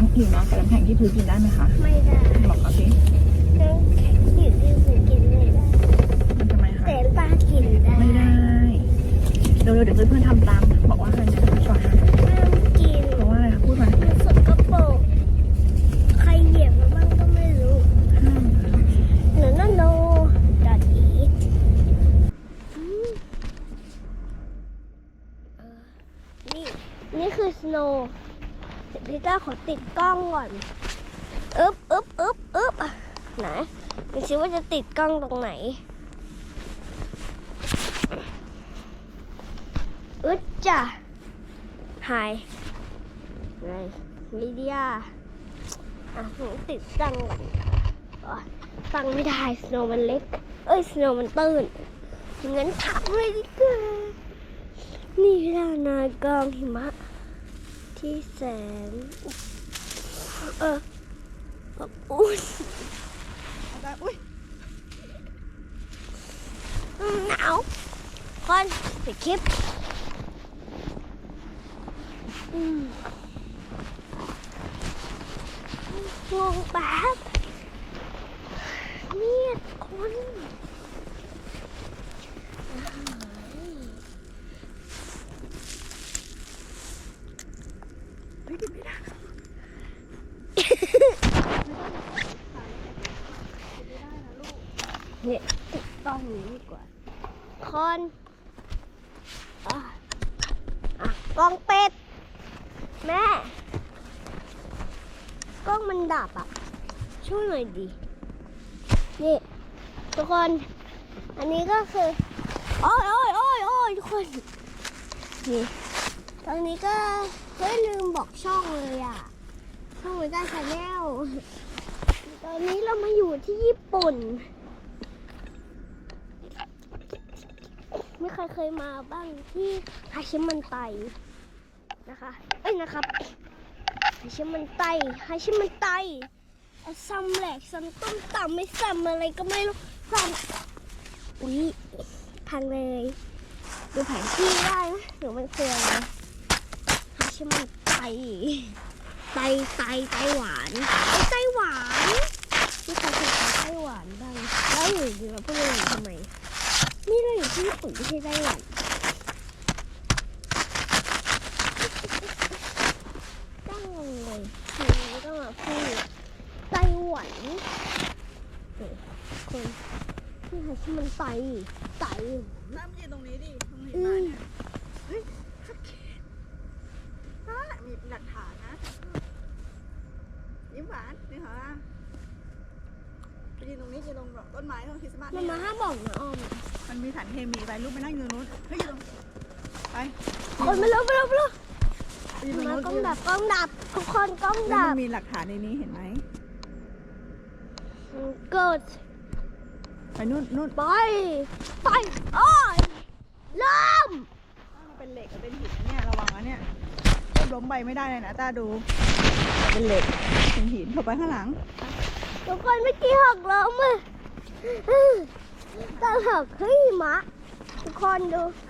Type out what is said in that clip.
น้ำหิมะกับน้ำแข็งที่พื้นกินได้ไหมคะ ไม่ได้บอกเขาสิน้ำแข็งอยู่ที่พื้นกินไม่ได้มันทำไมคะแต่ปลากินได้ไม่ได้เร็วๆเดี๋ยวเพื่อนๆทำตามบอกว่าให้นะชอนนะห้ามกินเพราะว่าอะไรคะพูดมามันสกปรกใครเหยียบมาบ้างก็ไม่รู้ห้ามหนูนั่นโนดัดอีทนี่นี่คือสโนว์ พี่ต้าขอติดกล้องก่อนอึ๊บอึ๊บอึ๊บอึ๊บไหนดูซิว่าจะติดกล้องตรงไหนอึ๊ดจ้ะหายไงวิดียอะติดตั้งก่อนอ๋อตั้งไม่ได้สโนว์มันเล็ก เอ้ยสโนว์มันตื้นงั้นทำเลยดีกว่านี่ล่ะนากองหิมะ ที่แสนเอออบอุ่นอุ้ยหนาวคนปิดคลิปอืมงงแป๊บเนี่ยคน เนี่ยติดต้องนี้ดีกว่าคนอะอะกล้องเป็ด แม่ กล้องมันดับอะ ช่วยหน่อยดินี่ทุกคน อันนี้ก็คือ โอ้ยโอ้ยโอ้ยโอ้ยทุกคน นี่ ตอนนี้ก็เฮ้ยลืมบอกช่องเลยอะ ช่องวิต้าชาแนลตอนนี้เรามาอยู่ที่ญี่ปุ่น ไม่เคยเคยมาบ้างที่ฮาชิมันไตนะคะ เอ้ยนะครับฮาชิมันไตฮาชิมันไตซัมแหลกซัมต้มต่ำไม่ซัมอะไรก็ไม่รู้ซัมอุ้ยพังเลย ดูแผนที่ได้นะหรือมันคืออะไร ฮาชิมันไตไตไตไตหวานไอไตหวานที่ใครเคยไปไต้หวานบ้างแล้วอยู่ดีมาพูดอย่างนี้ทำไมนี่เราอยู่ที่ญี่ปุ่นไม่ใช่ไต้หวันตั้งงงเลยทีนี้ก็มาพูดไต้หวันคนที่หาที่มันไตไตน้ำยืนตรงนี้ดิตรงนี้อืมาเนี่ยเฮ้ยชักเขตอะ มีหลักฐานนะยิ้มหวานนี่เหรอไปยืนตรงนี้ยืนตรงแบบต้นไม้ต้นคริสต์มาสมันมาห้ามบอกนะอ้อมมันมีสารเคมีไปลูกไปนั่งอยู่ตรงนู้นเฮ้ยยืนตรงไปคนมาเร็วมาเร็วมาเร็วไปยืนตรงมานู้นกล้องดับกล้องดับ ทุกคนกล้องแล้วดัมับนมีหลักฐานในนี้เห็นไหมเกิดไปนู่นนู่นไปไปโอ้ยเริ่มมันเป็นเหล็กกับเป็นหินนะเนี่ยระวังนะเนี่ยต้น ล้มไปไม่ได้เลยนะตาดู เป็นเหล็กเป็นหินเข้าไปข้างหลัง ทุกคนเมื่อกี้หักล้มอะตาหักเฮ้ยหมาทุกคนดูอ